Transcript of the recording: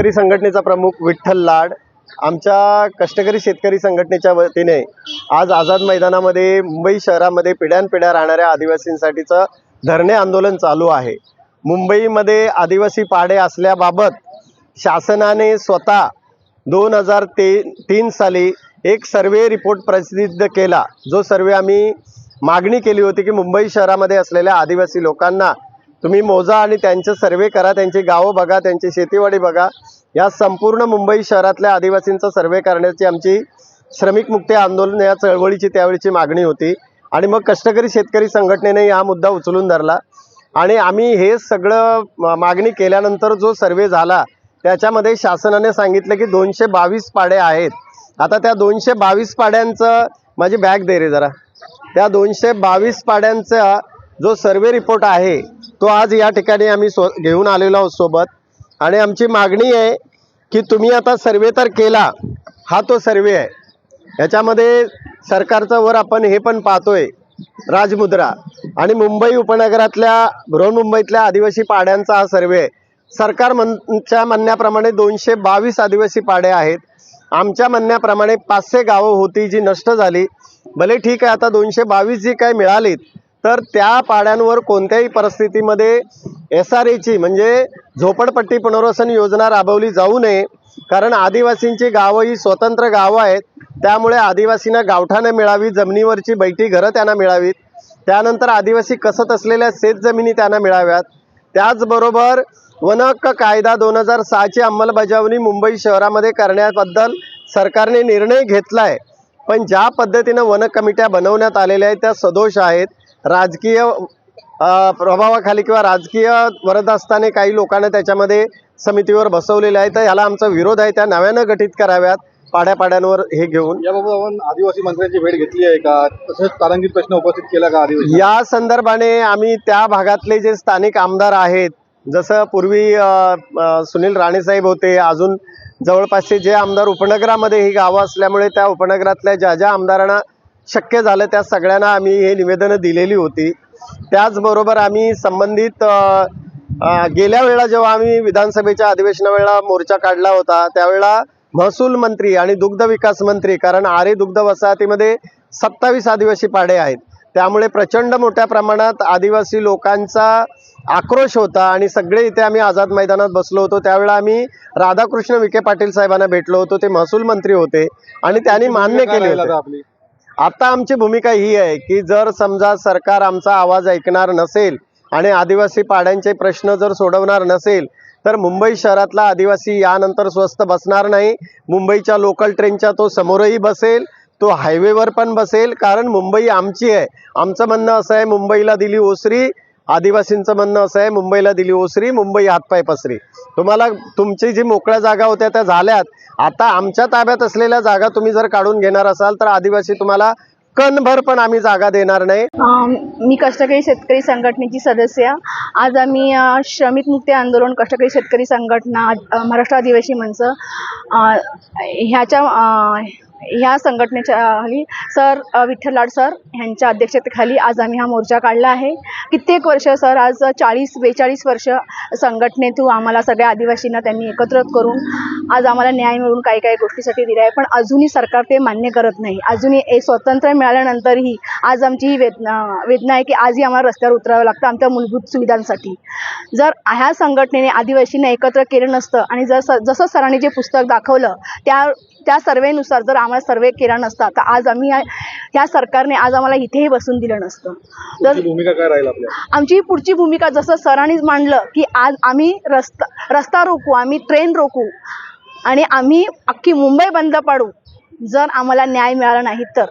शेतकरी संघटनेचा प्रमुख विठ्ठल लाड आमच्या कष्टकरी शेतकरी संघटनेच्या वतीने आज आझाद मैदानामध्ये मुंबई शहरामध्ये पिढ्यानपिढ्या राहणाऱ्या आदिवासींसाठीचं धरणे आंदोलन चालू आहे. मुंबईमध्ये आदिवासी पाडे असल्याबाबत शासनाने स्वतः दोन हजार ते तीन साली एक सर्वे रिपोर्ट प्रसिद्ध केला. जो सर्वे आम्ही मागणी केली होती की मुंबई शहरामध्ये असलेल्या आदिवासी लोकांना तुम्ही मोजा आणि त्यांचे सर्वे करा त्यांची गावं बघा त्यांची शेतीवाडी बघा. या संपूर्ण मुंबई शहरातल्या आदिवासींचा सर्वे करण्याची आमची श्रमिक मुक्ती आंदोलन या चळवळीची त्यावेळीची मागणी होती. आणि मग कष्टकरी शेतकरी संघटनेने हा मुद्दा उचलून धरला. आणि आम्ही हे सगळं मागणी केल्यानंतर जो सर्वे झाला त्याच्यामध्ये शासनाने सांगितलं की दोनशे बावीस पाडे आहेत. आता त्या दोनशे बावीस पाड्यांचं माझी बॅग दे रे जरा. त्या दोनशे बावीस पाड्यांचा जो सर्वे रिपोर्ट आहे तो आज या ठिकाणी आम्ही सो घेऊन आलेलो आहोत सोबत. आणि आमची मागणी आहे की तुम्ही आता सर्वे तर केला हा तो सर्वे आहे. याच्यामध्ये सरकारचं वर आपण हे पण पाहतोय राजमुद्रा. आणि मुंबई उपनगरातल्या बृहन्मुंबईतल्या आदिवासी पाड्यांचा हा सर्वे आहे. सरकार म्हणच्या म्हणण्याप्रमाणे दोनशे बावीस आदिवासी पाड्या आहेत. आमच्या म्हणण्याप्रमाणे पाचशे गावं होती जी नष्ट झाली. भले ठीक आहे आता दोनशे बावीस जी काय मिळालीत तर त्या पाड्यांवर कोणत्याही परिस्थितीमध्ये एस आर एची म्हणजे झोपडपट्टी पुनर्वसन योजना राबवली जाऊ नये. कारण आदिवासींची गावं ही स्वतंत्र गावं आहेत. त्यामुळे आदिवासींना गावठाणं मिळावी जमिनीवरची बैठी घरं त्यांना मिळावीत. त्यानंतर आदिवासी कसत असलेल्या शेतजमिनी त्यांना मिळाव्यात. त्याचबरोबर वनहक्क कायदा दोन हजार सहाची अंमलबजावणी मुंबई शहरामध्ये करण्याबद्दल सरकारने निर्णय घेतला आहे पण ज्या पद्धतीनं वन कमिट्या बनवण्यात आलेल्या आहेत त्या सदोष आहेत. राजकीय प्रभावाखाली किंवा राजकीय वरदहस्ताने काही लोकांना त्याच्यामध्ये समितीवर बसवलेले आहे तर ह्याला आमचा विरोध आहे. त्या नव्यानं गठीत कराव्यात. पाड्यापाड्यांवर हे घेऊन. याबाबत आपण आदिवासी मंत्र्यांची भेट घेतली आहे का? तसंच तारांकित प्रश्न उपस्थित केला का आदिवासी? या संदर्भाने आम्ही त्या भागातले जे स्थानिक आमदार आहेत जसं पूर्वी सुनील राणेसाहेब होते अजून जवळपासचे जे आमदार उपनगरामध्ये ही गावं असल्यामुळे त्या उपनगरातल्या ज्या ज्या आमदारांना शक्य झालं त्या सगळ्यांना आम्ही हे निवेदनं दिलेली होती. त्याचबरोबर आम्ही संबंधित गेल्या वेळेला जेव्हा आम्ही विधानसभेच्या अधिवेशनावेळेला मोर्चा काढला होता त्यावेळेला महसूल मंत्री आणि दुग्ध विकास मंत्री कारण आरे दुग्ध वसाहतीमध्ये सत्तावीस आदिवासी पाडे आहेत. त्यामुळे प्रचंड मोठ्या प्रमाणात आदिवासी लोकांचा आक्रोश होता आणि सगळे इथे आम्ही आझाद मैदानात बसलो होतो. त्यावेळेला आम्ही राधाकृष्ण विखे पाटील साहेबांना भेटलो होतो. ते महसूल मंत्री होते आणि त्यांनी मान्य केले होते. आता आमची भूमिका ही आहे की जर समजा सरकार आमचा आवाज ऐकणार नसेल आणि आदिवासी पाड्यांचे प्रश्न जर सोडवणार नसेल तर मुंबई शहरातला आदिवासी यानंतर स्वस्त बसणार नाही. मुंबईच्या लोकल ट्रेनच्या तो समोरही बसेल तो हायवेवर पण बसेल. कारण मुंबई आमची आहे. आमचं म्हणणं असं आहे मुंबईला दिली ओसरी आदिवासींचं म्हणणं असं आहे मुंबईला दिली ओसरी मुंबई हातपाय पसरी. तुम्हाला तुमची जी मोकळ्या जागा होत्या त्या झाल्यात आता आमच्या ताब्यात असलेल्या जागा तुम्ही जर काढून घेणार असाल तर आदिवासी तुम्हाला कणभर पण आम्ही जागा देणार नाही. मी कष्टकरी शेतकरी संघटनेची सदस्य. आज आम्ही श्रमिक मुक्ती आंदोलन कष्टकरी शेतकरी संघटना महाराष्ट्र आदिवासी मंच ह्याच्या ह्या संघटनेच्या सर विठ्ठल लाड सर ह्यांच्या अध्यक्षतेखाली आज आम्ही हा मोर्चा काढला आहे. कित्येक वर्ष सर आज चाळीस बेचाळीस वर्ष संघटनेतून आम्हाला सगळ्या आदिवासींना त्यांनी एकत्र करून आज आम्हाला न्याय मिळून काही काही गोष्टीसाठी दिला आहे पण अजूनही सरकार ते मान्य करत नाही. अजूनही हे स्वातंत्र्य मिळाल्यानंतरही आज आमची ही वेदना वेदना आहे की आजही आम्हाला रस्त्यावर उतरावं लागतं आमच्या मूलभूत सुविधांसाठी. जर ह्या संघटनेने आदिवासींना एकत्र केलं नसतं आणि जर स जसं सरांनी जे पुस्तक दाखवलं त्या त्या सर्वेनुसार जर आम्हाला सर्वे केला नसता तर आज आम्ही या- ह्या सरकारने आज आम्हाला इथेही बसून दिलं नसतं. तर भूमिका काय राहील आमची पुढची भूमिका जसं सरांनीच मांडलं की आज आम्ही रस्ता रस्ता रोखू आम्ही ट्रेन रोखू आणि आम्ही अख्खी मुंबई बंद पाडू. जर आम्हाला न्याय मिळाला नाही तर.